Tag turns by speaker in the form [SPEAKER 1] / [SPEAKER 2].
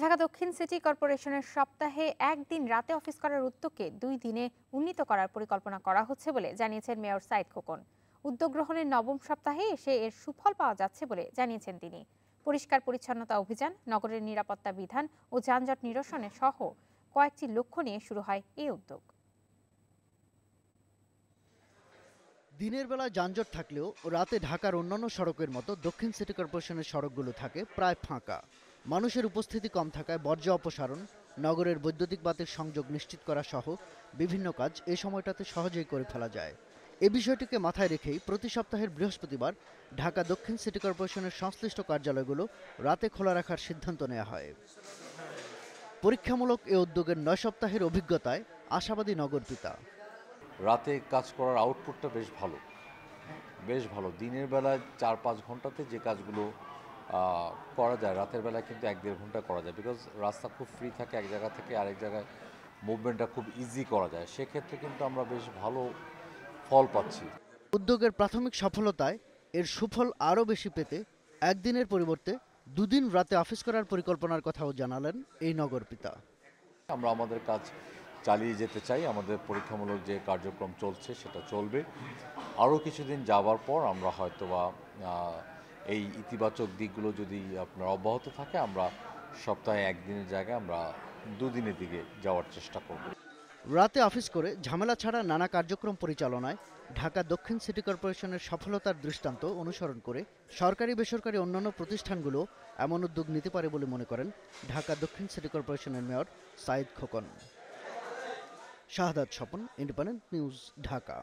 [SPEAKER 1] ঢাকা দক্ষিণ সিটি কর্পোরেশনের সপ্তাহে একদিন রাতে অফিস করার উদ্যোগকে দুই দিনে উন্নীত করার পরিকল্পনা করা হচ্ছে বলে জানিয়েছেন মেয়র সাইদ খোকন। উদ্যোগ গ্রহণের নবম সপ্তাহে এসে এর সুফল পাওয়া যাচ্ছে বলে জানিয়েছেন তিনি। পরিষ্কার পরিচ্ছন্নতা অভিযান, নগরের নিরাপত্তা বিধান ও যানজট নিরসনে সহ কয়েকটি লক্ষ্য নিয়ে শুরু হয় এই উদ্যোগ।
[SPEAKER 2] দিনের বেলা যানজট থাকলেও রাতে ঢাকার অন্যান্য সড়কের মতো দক্ষিণ সিটি কর্পোরেশনের সড়কগুলো থাকে প্রায় ফাঁকা। মানুষের উপস্থিতি কম থাকায় বর্জ্য অপসারণ, নগরের বৈদ্যুতিক বাতির সংযোগ নিশ্চিত করা সহ বিভিন্ন কাজ এ সময়টাতে সহজেই করে ফেলা যায়। এ বিষয়টিকে মাথায় রেখেই প্রতি সপ্তাহের বৃহস্পতিবার ঢাকা দক্ষিণ সিটি কর্পোরেশনের সংশ্লিষ্ট কার্যালয়গুলো রাতে খোলা রাখার সিদ্ধান্ত নেওয়া হয়। পরীক্ষামূলক এ উদ্যোগের নয় সপ্তাহের অভিজ্ঞতায় আশাবাদী নগর পিতা।
[SPEAKER 3] রাতে কাজ করার আউটপুটটা বেশ ভালো। বেশ ভালো। দিনের বেলায় চার পাঁচ ঘন্টাতে যে কাজগুলো করা যায়। রাতের বেলায় কিন্তু এক দেড় ঘণ্টা করা যায় বিকজ রাস্তা খুব ফ্রি থাকে এক জায়গা থেকে আরেক জায়গায় মুভমেন্টটা খুব ইজি করা যায়। সেক্ষেত্রে কিন্তু আমরা বেশ ভালো ফল পাচ্ছি।
[SPEAKER 2] উদ্যোগের প্রাথমিক সফলতায় এর সুফল আরও বেশি পেতে একদিনের পরিবর্তে দুদিন রাতে অফিস করার পরিকল্পনার কথাও জানালেন এই নগর পিতা।
[SPEAKER 3] আমরা আমাদের কাজ চালিয়ে যেতে চাই। আমাদের পরীক্ষামূলক যে কার্যক্রম চলছে সেটা চলবে। আরও কিছুদিন যাবার পর আমরা হয়তোবা এই ইতিবাচক দিকগুলো যদি আপনার অব্যাহত থাকে, আমরা সপ্তাহে একদিনের জায়গায় আমরা দুদিনের দিকে যাওয়ার চেষ্টা করব।
[SPEAKER 2] রাতে অফিস করে ঝামেলা ছাড়া নানা কার্যক্রম পরিচালনায় ঢাকা দক্ষিণ সিটি কর্পোরেশনের সফলতার দৃষ্টান্ত অনুসরণ করে সরকারি, বেসরকারি অন্যান্য প্রতিষ্ঠানগুলো এমন উদ্যোগ নিতে পারে বলে মনে করেন ঢাকা দক্ষিণ সিটি কর্পোরেশনের mayor Sayeed Khokon. Shahadat Swapan, independent news Dhaka.